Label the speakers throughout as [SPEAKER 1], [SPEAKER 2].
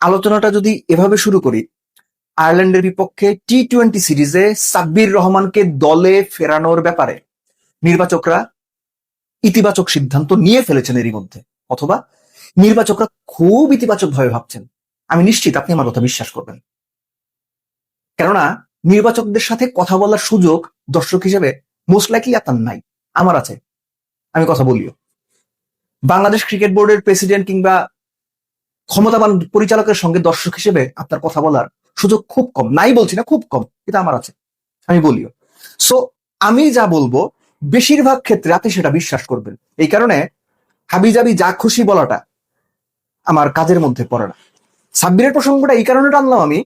[SPEAKER 1] আলোচনাটা যদি এভাবে শুরু করি, আয়ারল্যান্ডের বিপক্ষে টি টোয়েন্টি সিরিজে সাব্বির রহমানকে দলে ফেরানোর ব্যাপারে নির্বাচকরা ইতিবাচক সিদ্ধান্ত নিয়ে ফেলেছেন এরই মধ্যে, অথবা নির্বাচকরা খুব ইতিবাচক ভাবে ভাবছেন। আমি নিশ্চিত আপনি আমার কথা বিশ্বাস করবেন। কেননা নির্বাচকদের সাথে কথা বলার সুযোগ দর্শক হিসেবে মোস্ট লাইকলি আপনার নাই, আমার আছে। আমি কথা বলিও। বাংলাদেশ ক্রিকেট বোর্ডের প্রেসিডেন্ট কিংবা ক্ষমতাবান পরিচালকের সঙ্গে দর্শক হিসেবে আপনার কথা বলার সুযোগ খুব কম। নাই বলছি না, খুব কম। এটা আমার আছে। আমি বলিও। সো আমি যা বলব, বেশিরভাগ ক্ষেত্রে আপনি সেটা বিশ্বাস করবেন। এই কারণে হাবিজাবি যা খুশি বলাটা আমার কাজের মধ্যে পড়ে না। সাব্বিরের প্রসঙ্গটা এই কারণে টানলাম আমি,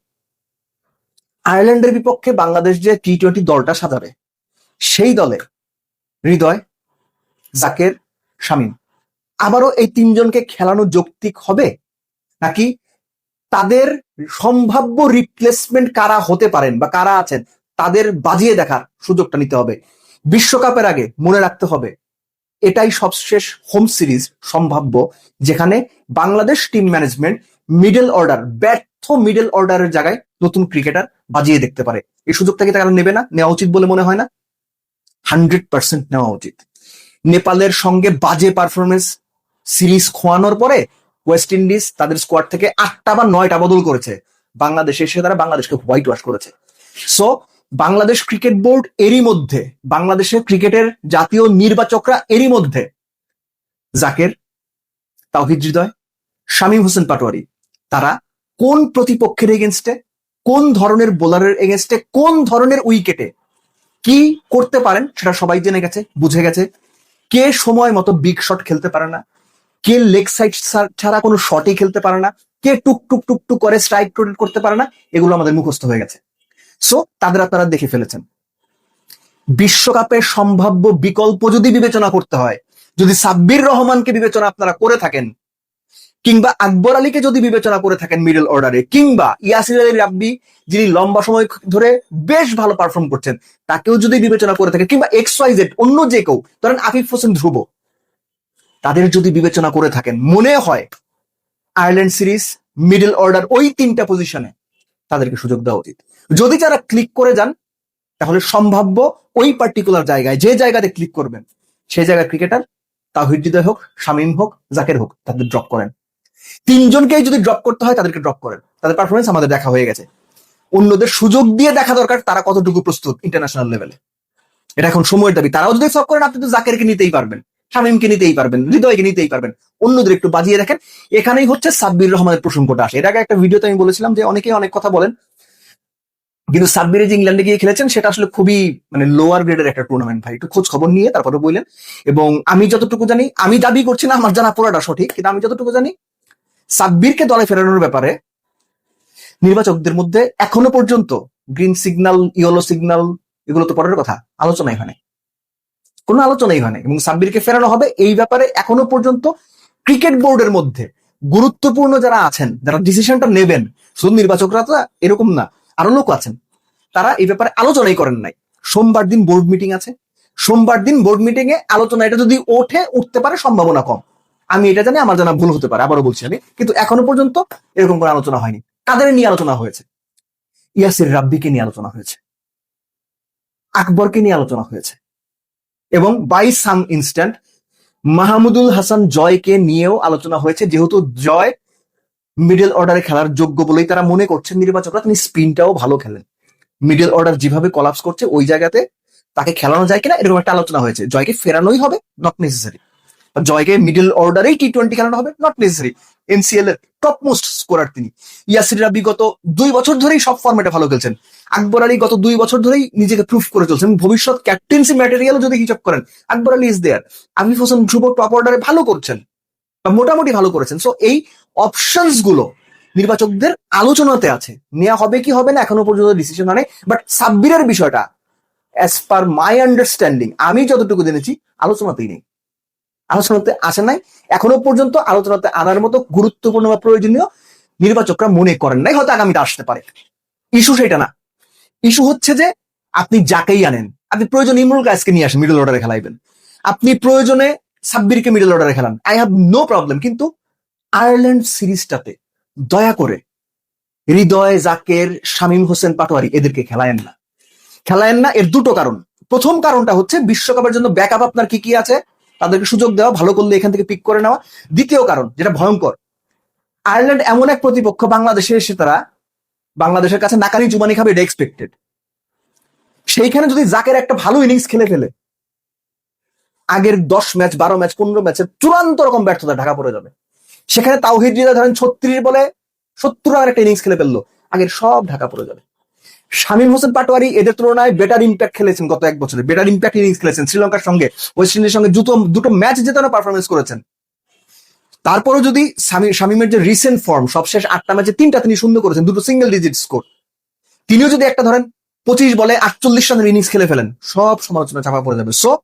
[SPEAKER 1] আয়ারল্যান্ডের বিপক্ষে বাংলাদেশ যে টি টোয়েন্টি দলটা সাজাবে, সেই দলে হৃদয়, জাকের, শামীম। আবারও এই তিনজনকে খেলানো যৌক্তিক হবে? নাকি তাদের সম্ভাব্য রিপ্লেসমেন্ট কারা হতে পারেন বা কারা আছেন, তাদের বাজিয়ে দেখার সুযোগটা নিতে হবে। বিশ্বকাপের আগে মনে রাখতে হবে, এটাই সবশেষ হোম সিরিজ সম্ভাব্য, যেখানে Bangladesh team management middle order ব্যর্থ মিডল অর্ডারের জায়গায় নতুন ক্রিকেটার বাজিয়ে দেখতে পারে। এই সুযোগটা কি তারা নেবে না? নেওয়া উচিত বলে মনে হয় না? হান্ড্রেড পার্সেন্ট নেওয়া উচিত। নেপালের সঙ্গে বাজে পারফরমেন্স সিরিজ খোয়ানোর পরে ওয়েস্ট ইন্ডিজ তাদের স্কোয়াড থেকে আটটা বা নয়টা বদল করেছে। বাংলাদেশে এসে তারা বাংলাদেশকে হোয়াইট ওয়াশ করেছে। সো বাংলাদেশ ক্রিকেট বোর্ড এরই মধ্যে, বাংলাদেশের ক্রিকেটের জাতীয় নির্বাচকরা এরই মধ্যে। জাকের তাওহিদ হৃদয়, শামীম হোসেন পাটোয়ারি, তারা কোন প্রতিপক্ষের এগেনস্টে কোন ধরনের বোলারের এগেনস্টে কোন ধরনের উইকেটে কি করতে পারেন সেটা সবাই জেনে গেছে, বুঝে গেছে। কে সময় মতো বিগ শট খেলতে পারে না? কে লেগ সাইড ছাড়া কোনো শটই খেলতে পারে না, কে টুক টুক টুক টুক করে স্ট্রাইক করতে পারে না, এগুলো আমাদের মুখস্থ হয়ে গেছে। সো তাদের আপনারা দেখে ফেলেছেন। বিশ্বকাপের সম্ভাব্য বিকল্প যদি বিবেচনা করতে হয়, যদি সাব্বির রহমানকে বিবেচনা আপনারা করে থাকেন, কিংবা আকবর আলীকে যদি বিবেচনা করে থাকেন মিডল অর্ডারে কিংবা ইয়াসির আলী রাব্বি, যিনি লম্বা সময় ধরে বেশ ভালো পারফর্ম করছেন, তাকেও যদি বিবেচনা করে থাকেন, কিংবা এক্স ওয়াই জেড অন্য যে কেউ, ধরেন আফিফ হোসেন ধ্রুব তাদের যদি বিবেচনা করে থাকেন, মনে হয় আয়ারল্যান্ড সিরিজ, মিডল অর্ডার ওই তিনটা পজিশনে তাদেরকে সুযোগ দেওয়া উচিত। যদি যারা ক্লিক করে যান, তাহলে সম্ভাব্য ওই পার্টিকুলার জায়গায় যে জায়গাতে ক্লিক করবেন, সেই জায়গায় ক্রিকেটার তাহিদ হোক, শামীম হোক, জাকের হোক, তাদের ড্রপ করেন। তিনজনকেই যদি ড্রপ করতে হয়, তাদেরকে ড্রপ করেন। তাদের পারফরমেন্স আমাদের দেখা হয়ে গেছে। অন্যদের সুযোগ দিয়ে দেখা দরকার, তারা কতটুকু প্রস্তুত ইন্টারন্যাশনাল লেভেলে এটা এখন সময়ের দাবি। তারাও যদি সব করেন, আপনি তো জাকেরকে নিতেই পারবেন। শামীমকে নিতেই পারবেন, হৃদয়কে নিতেই পারবেন। অন্যদের একটু বাজিয়ে রাখেন। এখানেই হচ্ছে সাব্বির রহমানের প্রসঙ্গটা আসে। এর আগে একটা ভিডিওতে আমি বলেছিলাম যে অনেকেই অনেক কথা বলেন, কিন্তু সাব্বিরে যে ইংল্যান্ডে গিয়ে খেলেছেন, সেটা আসলে খুবই মানে লোয়ার গ্রেডের একটা টুর্নামেন্ট ভাই। একটু খোঁজ খবর নিয়ে তারপরে বললেন। এবং আমি যতটুকু জানি, আমি দাবি করছি না, আমার জানা পুরোটা সঠিক, কিন্তু আমি যতটুকু জানি, সাব্বিরকে দলে ফেরানোর ব্যাপারে নির্বাচকদের মধ্যে এখনও পর্যন্ত গ্রিন সিগন্যাল ইয়েলো সিগন্যাল এগুলো তো পরের কথা, আলোচনাই হয় নাই। কোনো আলোচনাই হয় নাই এবং সাব্বিরকে ফেরানো হবে এই ব্যাপারে এখনও পর্যন্ত ক্রিকেট বোর্ডের মধ্যে গুরুত্বপূর্ণ যারা আছেন, যারা ডিসিশনটা নেবেন, শুধু নির্বাচকরা তো এরকম না, আরও লোক আছেন, তারা এই ব্যাপারে আলোচনাই করেন নাই। সোমবার দিন বোর্ড মিটিং আছে। সোমবার দিন বোর্ড মিটিং এ আলোচনা এটা যদি ওঠে, উঠতে পারে সম্ভাবনা কম। আমি এটা জানি, আমার জানা ভুল হতে পারে, আবারও বলছি আমি, কিন্তু এখনও পর্যন্ত এরকম কোনো আলোচনা হয়নি। কাদের নিয়ে আলোচনা হয়েছে? ইয়াসির রাব্বিকে নিয়ে আলোচনা হয়েছে। আকবরকে নিয়ে আলোচনা হয়েছে। এবং by some instant Mahmudul Hasan জয়কে নিয়েও আলোচনা হয়েছে। যেহেতু জয় মিডল অর্ডারে খেলার যোগ্য বলেই তারা মনে করছেন, নির্বাচকরা তিনি স্পিনটাও ভালো খেলেন। মিডল অর্ডার যেভাবে কলাপস করছে, ওই জায়গাতে তাকে খেলানো যায় কিনা এরকম একটা আলোচনা হয়েছে। জয়কে ফেরানোই হবে নট নেসেসারি জয়কে মিডল অর্ডারেই টি টোয়েন্টি খেলানো হবে নট নেসেসারি এনসিএল এর টপ মোস্ট স্কোরার তিনি। ইয়াসির রাবি গত দুই বছর ধরেই সব ফর্মেটে ভালো খেলছেন। আকবর আলী গত দুই বছর ধরেই নিজেকে প্রুফ করে চলছেন। ভবিষ্যৎ ক্যাপ্টেন্সি ম্যাটেরিয়ালও যদি হিসাব করেন, Akbar Ali is there Afif Hossain Dhruba top অর্ডারে ভালো করছেন, বা মোটামুটি ভালো করেছেন। সো এই অপশনসগুলো নির্বাচকদের আলোচনাতে আছে। নেওয়া হবে কি হবে না, এখনও পর্যন্ত ডিসিশন হয় বাট সাব্বিরের বিষয়টা অ্যাজ পার মাই আন্ডারস্ট্যান্ডিং আমি যতটুকু জেনেছি, আলোচনাতেই নেই। আলোচনাতে আসে নাই। এখনও পর্যন্ত আলোচনাতে আনার মতো গুরুত্বপূর্ণ বা প্রয়োজনীয় নির্বাচকরা মনে করেন নাই, হয়তো আগামীতে আসতে পারে। ইস্যু সেটা না। ইস্যু হচ্ছে যে আপনি যাকেই আনেন, আপনি প্রয়োজন ইমরুল কাজকে নিয়ে আসেন, মিডল অর্ডারে খেলাইবেন। আপনি প্রয়োজনে সাব্বিরকে মিডল অর্ডারে খেলান। আই হ্যাভ নো প্রবলেম কিন্তু আয়ারল্যান্ড সিরিজটাতে দয়া করে হৃদয় জাকের, শামীম হোসেন পাটোয়ারি এদেরকে খেলায়েন না। খেলায়েন না, এর দুটো কারণ। প্রথম কারণটা হচ্ছে বিশ্বকাপের জন্য ব্যাকআপ আপনার কি কি আছে? তাদেরকে সুযোগ দেওয়া, ভালো করলে এখান থেকে পিক করে নেওয়া। দ্বিতীয় কারণ, যেটা ভয়ঙ্কর আয়ারল্যান্ড এমন এক প্রতিপক্ষ, বাংলাদেশে এসে তারা বাংলাদেশের কাছে নাকানি চুমানি খাবে, এটা এক্সপেক্টেড সেইখানে যদি জাকের একটা ভালো ইনিংস খেলে ফেলে, আগের দশ ম্যাচ বারো ম্যাচ পনেরো ম্যাচের চূড়ান্ত রকম ব্যর্থতা ঢাকা পড়ে যাবে। সেখানে তাওহিদ ধরেন ছত্রিশ বলে সত্তর রানের একটা ইনিংস খেলে ফেলল, আগের সব ঢাকা পড়ে যাবে। শামীম হোসেন পাটোয়ারি এদের তুলনায় বেটার ইম্প্যাক্ট খেলেছেন গত এক বছরে। বেটার ইম্প্যাক্ট ইনিংস খেলেছেন শ্রীলঙ্কার সঙ্গে ওয়েস্ট ইন্ডিজের সঙ্গে দুটো দুটো ম্যাচ জেতানো পারফরমেন্স করেছেন। তারপরে যদি শামী- শামীমের যে রিসেন্ট ফর্ম সবশেষ আটটা ম্যাচে তিনটা তিনি শূন্য করেছেন, দুটো সিঙ্গেল ডিজিট স্কোর তিনিও যদি একটা ধরেন, পঁচিশ বলে আটচল্লিশ রানের ইনিংস খেলে ফেলেন, সব সমালোচনা চাপা পড়ে যাবে। সো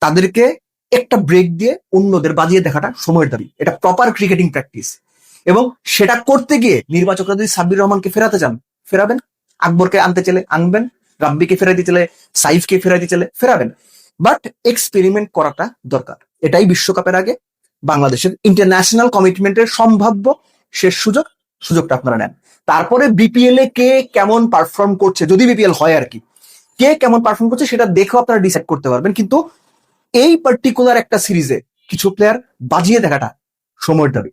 [SPEAKER 1] তাদেরকে একটা ব্রেক দিয়ে অন্যদের বাজিয়ে দেখাটা সময়ের দাবি। এটা প্রপার ক্রিকেটিং প্র্যাকটিস এবং সেটা করতে গিয়ে নির্বাচকরা যদি সাব্বির রহমানকে ফেরাতে চান, ফেরাবেন? আকবরকে আনতে চাইলে আনবেন, রাব্বিকে ফেরাইতে চাইলে সাইফকে ফেরাইতে চাইলে ফেরাবেন। বাট এক্সপেরিমেন্ট করাটা দরকার। এটাই বিশ্বকাপের আগে বাংলাদেশের ইন্টারন্যাশনাল কমিটমেন্টের সম্ভাব্য শেষ সুযোগ, সুযোগটা আপনারা নেন। তারপরে বিপিএল এ কে কেমন পারফর্ম করছে, যদি বিপিএল হয় আর কি, কে কেমন পারফর্ম করছে সেটা দেখেও আপনারা ডিসাইড করতে পারবেন। কিন্তু এই পার্টিকুলার একটা সিরিজে কিছু প্লেয়ার বাজিয়ে দেখাটা সময়ের দাবি।